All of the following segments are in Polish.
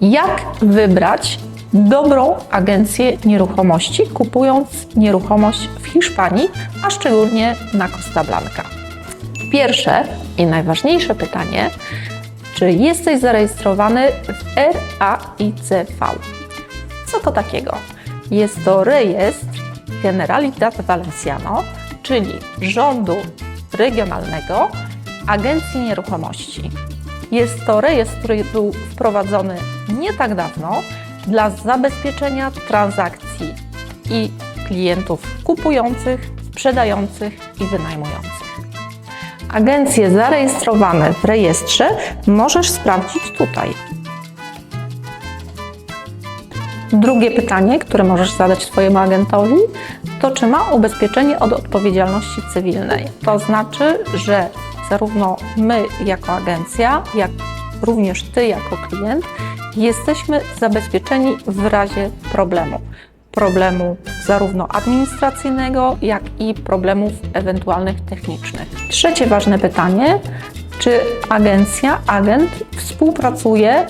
Jak wybrać dobrą agencję nieruchomości, kupując nieruchomość w Hiszpanii, a szczególnie na Costa Blanca? Pierwsze i najważniejsze pytanie, czy jesteś zarejestrowany w RAICV? Co to takiego? Jest to rejestr Generalitat Valenciano, czyli rządu regionalnego Agencji Nieruchomości. Jest to rejestr, który był wprowadzony nie tak dawno dla zabezpieczenia transakcji i klientów kupujących, sprzedających i wynajmujących. Agencje zarejestrowane w rejestrze możesz sprawdzić tutaj. Drugie pytanie, które możesz zadać swojemu agentowi, to czy ma ubezpieczenie od odpowiedzialności cywilnej. To znaczy, że zarówno my jako agencja, jak również Ty jako klient jesteśmy zabezpieczeni w razie problemu. Problemu zarówno administracyjnego, jak i problemów ewentualnych technicznych. Trzecie ważne pytanie, czy agencja, agent współpracuje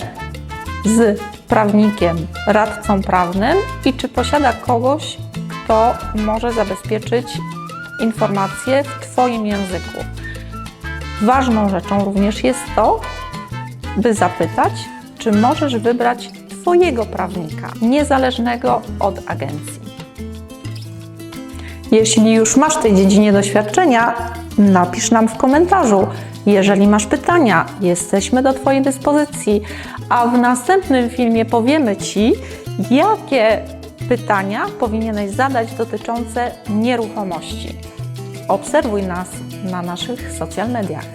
z prawnikiem, radcą prawnym i czy posiada kogoś, kto może zabezpieczyć informacje w Twoim języku. Ważną rzeczą również jest to, by zapytać, czy możesz wybrać Twojego prawnika, niezależnego od agencji. Jeśli już masz w tej dziedzinie doświadczenia, napisz nam w komentarzu. Jeżeli masz pytania, jesteśmy do Twojej dyspozycji, a w następnym filmie powiemy Ci, jakie pytania powinieneś zadać dotyczące nieruchomości. Obserwuj nas na naszych social mediach.